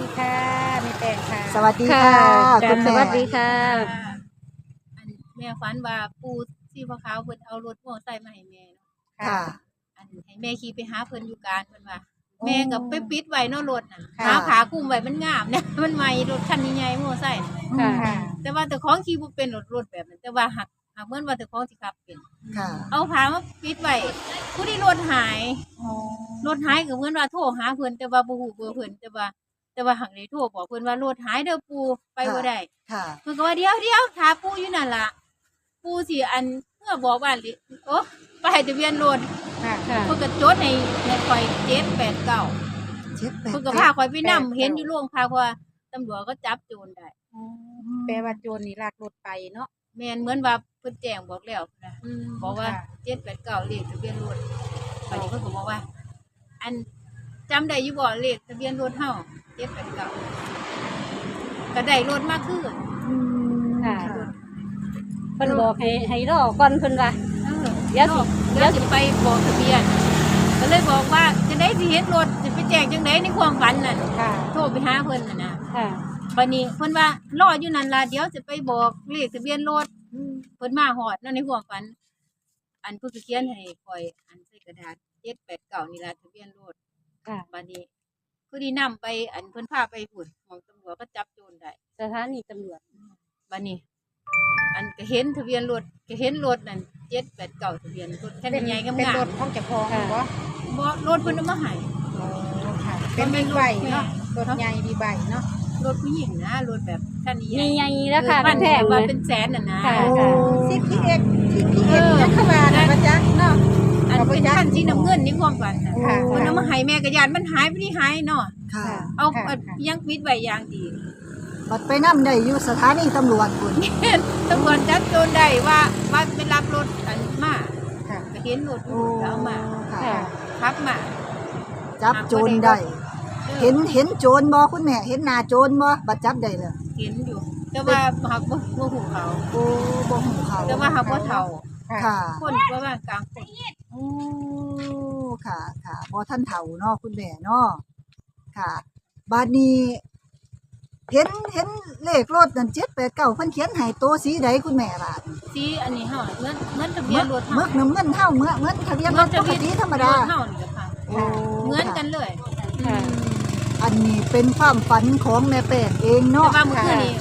ดีค่ะแม่แตงค่ะสวัสดีค่ะจ้ะคุณสแม่วัสดีค่ะอันแม่ฝันว่าปู่ที่พ่อขาวเพิ่นเอารถมอไซค์มาให้แม่เนาะค่ะ อันให้แม่ขี่ไปหาเพิ่นอยู่การเพิ่นว่าแม่ก็ไปปิดไว้เนาะรถน่ะค่ะหาขาคุมไว้มันงามเนี่ยมันใหม่รถคันใหญ่ๆมอไซค์น่ะค่ะค่ะแต่ว่าแต่ของขี่บ่เป็นรถรถแบบนั้นแต่ว่าหักหักเหมือนว่าแต่ของสิขับเป็นค่ะเอาผ้ามาปิดไว้ผู้ที่รถหายรถหายก็เหมือนว่าโทรหาเพิ่นแต่ว่าบ่ฮู้เบอร์เพิ่นแต่ว่า แต่ว่าหักได้โทรบอกเพิ่นว่ารถหายเด้อปู่ไปบ่ได้ค่ะ เพิ่นก็ว่าเดี๋ยวเดี๋ยวถาปูอยู่นั่นล่ะ ปูสิอันเมื่อบอกว่าลิโอ้ไปายทะเบียนรถค่ะค่ะเพิ่นก็จดให้ให้ข่อยเจ็ดแปดเก้าเจ็ดแปดเพิ่นก็พาข่อยไปนำเห็นอยู่โรงพักว่าตำรวจก็จับโจรได้แปลว่าโจรนี่ลากรถไปเนาะแม่นเหมือนว่าเพิ่นแจ้งบอกแล้วนะบอกว่าค่ะเจ็ดแปดเก้าเลขทะเบียนรถบัดนี้เพิ่นก็บอกว่า อันจำได้อยู่บ่เลขทะเบียนรถเฮาเจ็ดแปดเก้าก็ได้รถมาคืนค่ะ เพิ่นบอกให้ให้รอก่อนเพิ่นว่า เออเดี๋ยวสิเดี๋ยวจะไปบอกทะเบียน ก็เลยบอกว่าจะได้สิเห็นรถจะไปแจ้งจังไดในความฝันน่ะค่ะโทรไปหาเพิ่นน่ะนะค่ะวันนี้เพิ่นว่ารออยู่นั่นล่ะเดี๋ยวจะไปบอกเลขทะเบียนรถเพิ่นมาฮอดนั่นในความฝัน อันเพิ่นก็เขียนให้คอยอันใส่กระดาษ789นี่ล่ะทะเบียนรถค่ะบัดนี้ คือดีนํไปอันเพิ่นพาไปพุ่นหมองตำรวจก็จับโจรได้สถานีตำรวจบัดนี้ อันก็เห็นทะเบียนรถก็เห็นรถนั่น789ทะเบียนรถแค่ใหญ่ๆเป็นงามรถของเจ้าของค่ะบ่ๆบ่รถเพิ่นเอามาให้อ๋อค่ะเป็นบิ๊กไบค์เนาะรถใหญ่บิ๊กไบค์เนาะรถผู้หญิงนะรถแบบคันนี้มีใหญ่ราคาบ้านแพแพงงเลว่ายเป็นแสนน่ะนะค่ะโอ้ซีพีเอ็กซีพีเอ็กเออยังเข้ อันเป็นคันสีน้ำเงินนี่ความฝันน่ะค่ะ มันเอามาให้แม่กระยานมันหายไปนี่หายเนาะค่ะ เอาค่ะ เอาค่ะยังปิดไว้อย่างดีบัดไปนำได้อยู่สถานีตำรวจคุณตำรวจจับโจรได้ว่าว่าไปรับรถอันมาค่ะก็เห็นรถอโอ้ยู่แล้วเอามาค่ะค่ะ ขับมาจับโจรได้เห็นเห็นโจรบ่คุณแม่ เห็นหน้าโจรบ่บัดจับได้เลยเห็นอยู่ แต่ว่าหักบ่บ่หูเขา โอ้บ่ฮู้เขาแต่ว่าหักบ่เฒ่า ค่ะ คนประมาณกลางคนโอ้ค่ะ ค่ะบ่ท่านเฒ่าเนาะคุณแม่เนาะค่ะ บาดนี้ เห็นเห็นเลขรถนั่น789เพิ่นเขียนให้โตวสีใดคุณแม่บาดสีอันนี้เฮาเหมือนเหมือนทะเบียนรถมึเฮากน้ำเงินเท่าเมื่อเหมือนทะเบียนรถปกติธรรมดาถเฮานี่แหละค่ะโอ้เหมือนกันเลยค่ะอันนี้เป็นความฝันของแม่แป้งเองแต่เนาะว่าเมื่อคืนนี้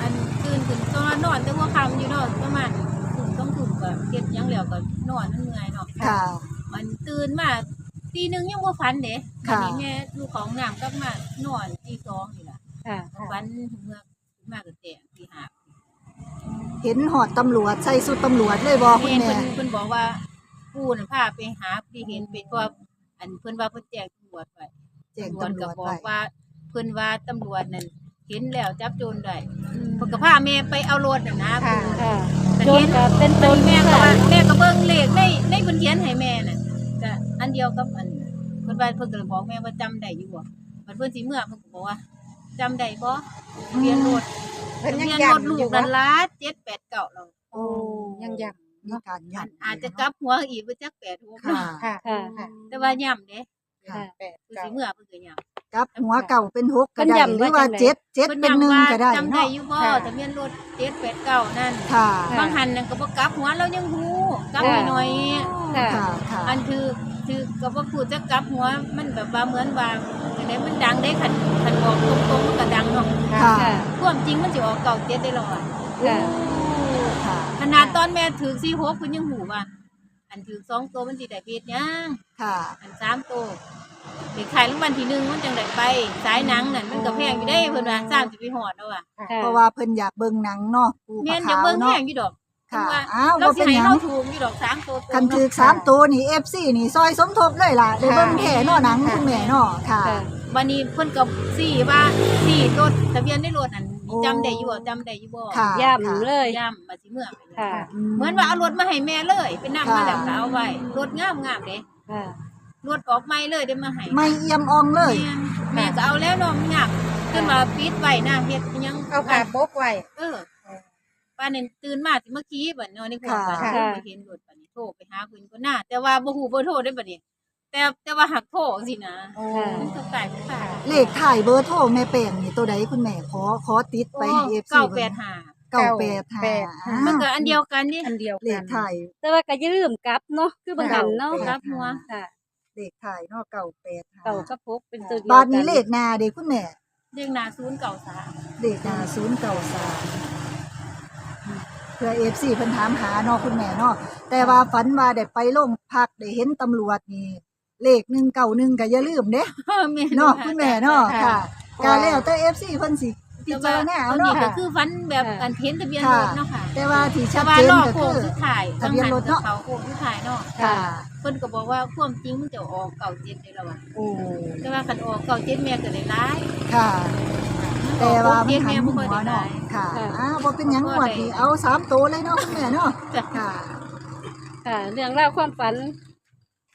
อันตื่นขึ้นตอนนอนแต่ว่าคำอยู่เนาะประมาณทุ่มต้องทุ่มก็เก็บหยังแล้วก็นอนมันเหนื่อยเนาะ ค่ะ มันตื่นมาตีหนึงยังบ่ฝันเด้ค่ะ อันนี้แม่ลูกของน้ำกลับมานอนตีสองนี่ล่ะค่ะฝันเมื่อมาก็แต่ตีห้าเห็นหอดตำรวจใส่สุดตำรวจเลยบอกคุณแม่แม่ เพิ่นเพิ่นบอกว่าปู่น่ะพาไปหาที่เห็นเป็นว่าอันเพิ่นว่าเพิ่นแจ้งตำรวจไว้แจ้งตำรวจตำรก็วจบอไปกว่า เพิ่นว่าตำรวจนั่นเห็นแล้วจับโจรได้เพิ่นก็พาแม่ไปเอารถน่ะนะค่ะ ค่ะ แต่โจรเห็นก็เป็นโจรแม่ก็ค่ะว่าแม่ก็ เดียวกับอันเพิ่นว่าเพิ่นก็เลยบอกแม่ว่าจำได้อยู่บ่มันเพิ่นสิเมื่อเพิ่นก็บอกว่าจำได้บ่ทะเบียนรถเพิ่นทะยังเบียนรถย้ำลูอกยู่นั่ว่านล่ะ789เราโอ้ยังย้มีการอัยันนอาจจะกลับหัวอีกบ่จัก8หัวค่ะำค่ะค่ะค่ะ แต่ว่าย้ำเด้ ค่ะ แปดเพิ่นเก้า สิเมื่อเพิ่นก็ย้ำกับหัวเก่าเป็นหกก็ได้เพิ่นย้ำหรือว่าว่าจังใด เจ็ดเจ็ดเพิ่นเป็นหนึ่งย้ำว่าก็ได้จำได้เนาะอยู่บ่ค่ะ ทะเบียนรถ789นั่นค่ะค่ะบางหันนั่นก็บ่กลับหัวเรายังฮู้กลับค่ะหน่อยค่ะ ค่ะค่ะอันคือคือก็บ่พูดจะกลับหัวมันแบบว่าเหมือนว่าจังได๋มันดังได้คันคันบอกตรงๆมันก็ดังเนาะค่ะค่ะ ความจริงมันสิออกเก่าเจ็ดได้หรอวะค่ะ ค่ะขนาดตอนแม่ถือ46เพิ่นยังฮู้ว่า อันถือสองตัวมันสิได้เพชรยังค่ะ อันสามตัว เด็กขายรางวัลที่หนึ่งมันจังได้ไป สายหนังนั่นมันก็แพงอยู่ได้เพิ่นว่าสร้างสิไปฮอดเอาว่ะค่ะเพราะว่าเพิ่นอยากเบิ่งหนังเนาะปูแม่ผานจะขาวเบิ่งแพเนาะงอยู่ดอกค่ะว่าอ้าวเราบ่สิเป็นให้หยังเราถูกอยู่ดอกสามตัวตรงคันถือสามตัวนี่ FC นี่ซอยสมทบเลยล่ะได้เบิ่งแค่เนาะหนังคุณแม่เนาะค่ะค่ะ วันนี้เพิ่นก็สี่ว่าสี่รถทะเบียนได้รถอันโอ้จำได้อยู่บ่จำได้อยู่บ่ค่ะ ย่ำเลย ย่ำมาสิเมื่อไปเลยค่ะ เหมือนว่าเอารถมาให้แม่เลยไปนั่งค่ะมาแล้วก็เอาไว้รถงามงามๆเด้ค่ะ รถออกใหม่เลยได้มาให้ไม่เอี่ยมอ่องเลย แม่แม่ก็เอาแล้วเนาะมันยากจนว่าปิดไว้นะเฮ็ดอิหยังเอาผ้าโป๊กไว้ เออป้านี่ตื่นมาสิมาขี่บัดเนาะในความฝันค่ะเพิ่นไปเห็นรถบัดนี้โทรไปหาเพิ่นก็น่าแต่ว่าบ่ฮู้เบอร์โทรได้บัดนี้แต่แต่ว่าหักโทษสินะโอ้มันก็กลายเป็นค่ะเลขถ่ายเบอร์โทรแม่แป้งนี่ตัวใดคุณแม่ขอขอติดไปให้ FC เก้าแปดห้าเก้าแปดห้า985มันก็อันเดียวกันนี่อันเดียวเลกัขน ถ่าย แต่ว่าก็อย่าลืมกลับเนาะคือบางหันเนาะเก้ารับหัว ค่ะ เลขถ่ายเนาะเก้าแปดห้าเก่ากับพกเป็นตัวเดียวบาทนี้กัเลขหนาเด้คุณแม่ เรียกนาศูนย์เก่าสามเลขหนาศูนย์เก้าสามเพื่อเอฟซีเพิ่นถามหาเนาะคุณแม่เนาะแต่ว่าฝันว่าได้ไปโรงพักได้เห็นตำรวจนี่เลขหนึ่งเก้าหนึ่งก็อย่าลืมเด้แม่เนาะคุณแม่เนาะค่ะค่ะกาแล้วแต่เอฟซีเพิ่นสิ พิจารณาเอาเนาะเนาะก็คือฟันแบบอันเห็นทะเบียนรถเนาะค่ะแต่ว่าที่ชัแต่ดว่าเจนรอก็โค้คืงอสุดท้ายทะเบียนรถเนาะเขาโค้งสุดท้ายเนาะค่ะเพิ่นก็บอกว่าความจริงมันจะออกเก่าเจ็ดเลยละว่ะโอ้แต่ว่าคันออกเก่าเจ็ดแม่ก็ได้ร้ายค่ะแต่ว่ามันเจ็ดหัแม่นบ่หัค่อยวได้เนาะร้ายค่ะค่ะอ้าวบ่เป็นหยังหวดนี่เอาสามตัวเลยเนาะคุณแม่เนาะจ้ะค่ะค่ะ เรื่องราวความฝัน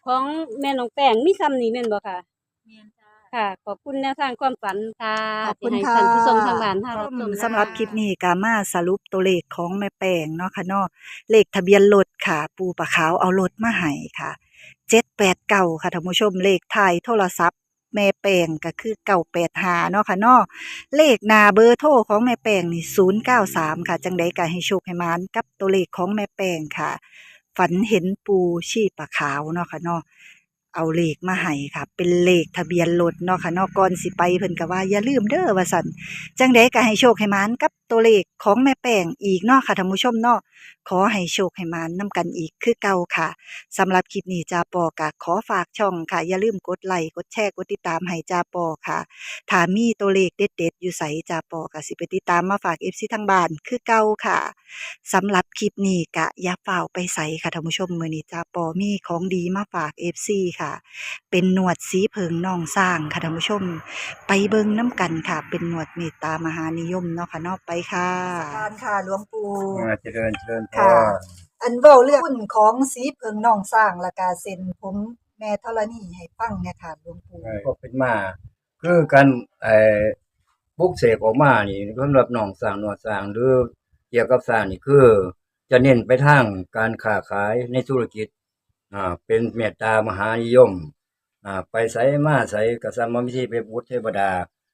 ของแม่น้องแป้งมีซ้ำนี่แม่นบ่ค่ะแม่นจ้า ค่ะ ขอบคุณแนวทางความฝันค่ะขอบคุณที่ให้ค่ะ ท่านผู้ชมทางบ้านทางรับชมสำหรับคลิปนี้ก็มาสรุปตัวเลขของแม่แป้งเนาะค่ะเนาะเลขทะเบียนรถค่ะ ปูปะขาวเอารถมาให้ค่ะ789ค่ะท่านผู้ชมเลขท้ายโทรศัพท์ แม่แป้งก็คือ985เนาะค่ะเนาะเลขหน้าเบอร์โทรของแม่แป้งนี่093ค่ะจังใดก็ให้โชคให้หมานกับตัวเลขของแม่แป้งค่ะ ฝันเห็นปูชีปะขาวเนาะค่ะเนาะ เอาเลขมาให้ค่ะ เป็นเลขทะเบียนรถเนาะค่ะเนาะก่อนสิไปเพิ่นก็ว่าอย่าลืมเด้อว่าสันจังไดก็ให้โชคให้มานกับตัวเลขของแม่แป้งอีกเนาะค่ะท่านผู้ชมเนาะขอให้โชคให้มานนำกันอีกคือเก่าค่ะสำหรับคลิปนี้จาปอกะขอฝากช่องค่ะ อย่าลืมกดไลค์กดแชร์กดติดตามให้จาปอค่ะถ้ามีตัวเลขเด็ดๆอยู่ไสจาปอกะสิไปติดตามมาฝาก FC ทางบ้านคือเก่าค่ะสำหรับคลิปนี้กะอย่าเฝ้าไปใส่ค่ะท่านผู้ชมมื้อนี้จาปอมีของดีมาฝาก FC ค่ะ เป็นหนวดสีเพิงน่องสร้างค่ะท่านผู้ชม ไปเบิ่งน้ำกันค่ะ เป็นหนวดเมตตามหานิยมเนาะค่ะเนอกไปค่ะการค่ะหลวงปู่อ่าเจริญเจริญพค่ะรอันเว้าเรื่องหุ้นของสีเพิงน่องสร้างและกาเซ็นผมแม่ธรณีให้ฟังเนี่ยค่ะหลวงปู่ก็เป็นมาคือการไอ้บุกเสกออกมานี่สำหรับหนองสร้างหนวดสร้างหรือเกี่ยวกับสร้างนี่คือ จะเน้นไปทางการค้าขายในธุรกิจอ่าเป็นเมตตามหานิยมอ่าไปใส่มาใส่กษัตริย์มมิธีไปบูชเทวดา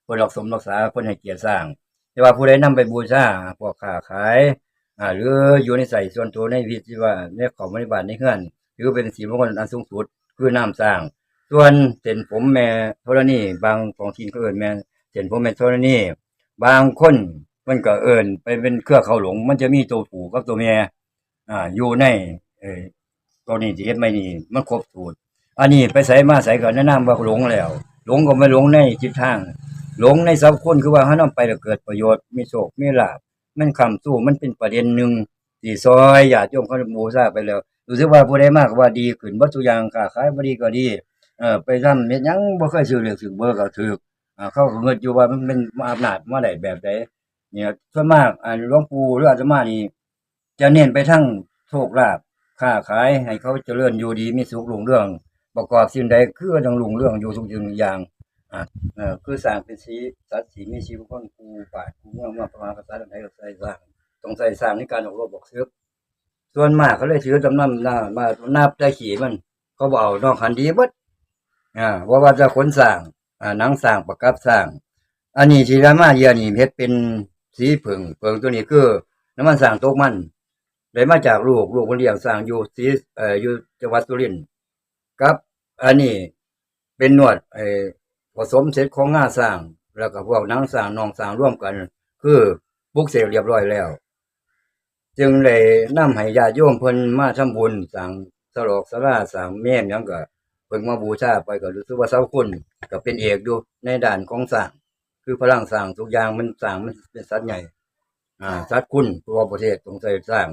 คนรักสมรักษาคนให้เกียรติสร้าง แต่ว่าผู้ใดนำไปบูชาพวกค้าขายอ่าหรืออยู่ในใส่ส่วนตัวในวิธีว่าในของบริบาลในเฮือนถือเป็นสีมงคลอันสูงสุดคือน้ำสร้าง ส่วนเส้นผมแม่ธรณีบางของทีนก็เอินแม่เส้นผมแม่ธรณีบางคนมันก็เอินไปเป็นเครือเขาหลง มันจะมีตัวผูกับตัวแม่อ่าอยู่ในเออตัวนี้ที่เฮ็ดไม่นี่มันครบสูตรอันนี้ไปใส่มาใส่ก็แนะนำว่าหลงแล้ว หลงก็ไม่หลงในจิตทาง หลงในสัพคนคือว่าถ้านำไปแล้วเกิดประโยชน์มีโชคมีลาภมันคำสู้มันเป็นประเด็นหนึ่งที่ซอยญาติโยมเขาบูชาไปแล้วรู้สึกว่าผู้ใดมากว่าดีขึ้นบ่ทุอย่างค้าขายบ่ดีก็ดีเออไปทำเฮ็ดยังบ่เคยซื้อเลือกซื้อเบอร์ก็ถูกอ่าเขาก็เงินอยู่ว่ามันเป็นอำนาจมาได้แบบใดเนี่ยส่วนมากอ่าหลวงปู่หรืออาตมานี่จะเน้นไปทั้งโชคลาภค้าขายให้เขาเจริญอยู่ดีมีสุขรุ่งเรื่อง ประกอบสิ่งใดคือต้องรุ่งเรื่องอยู่ทุกสิ่งทุกอย่าง เออคือสร้างเป็นสีสัตว์สีมีชีวิตคนกูปากูเมื่อมาประมาณภาษาใดก็ใส่สร้างต้องใส่สร้างในการออกรบบอกซื้อส่วนมากเขาเลยถือจำนำหน้ามานับได้ขี่มัน เขาบอกเอานอกคันดีบดอ่าว่าว่าจะขนสร้างอ่านังสร้างประกับสร้าง อันนี้ที่รามาเยียนี่เฮ็ดเป็นสีผึ่งเผึ่งตัวนี้คือน้ำมันสร้างโตกมันได้มาจากลูกลูกคนเลี้ยงสร้างอยู่สีเอ่ออยู่จังหวัดสุรินทร์กับ อันนี้เป็นนวดไอ ผสมเสร็จของงาสร้าง แล้วก็พวกนังสร้างนองสร้างร่วมกัน คือบุกเสกเรียบร้อยแล้ว จึงเลยนำให้ญาติโยมเพิ่นมาทำบุญสร้างสลอกสลาสร้างแม่ยังก็เพิ่งมาบูชาไปก็รู้สึกว่าเสาคุณก็เป็นเอกอยู่ในด่านของสร้างคือพลังสร้างทุกอย่างมันสร้างมันเป็นสัตว์ใหญ่ อ่าสัตว์คุณตัวประเทศต้องใส่สร้าง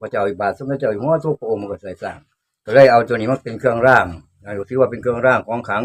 พระเจ้าอิบาทสมเด็จเจ้าอยู่หัวทุกพระองค์มันก็ใส่สร้างก็เลยเอาตัวนี้มาเป็นเครื่องร่างอ่าถือว่าเป็นเครื่องร่างของขัง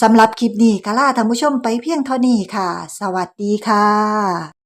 สำหรับคลิปนี้ก็ลาท่านผู้ชมไปเพียงเท่านี้ค่ะ สวัสดีค่ะ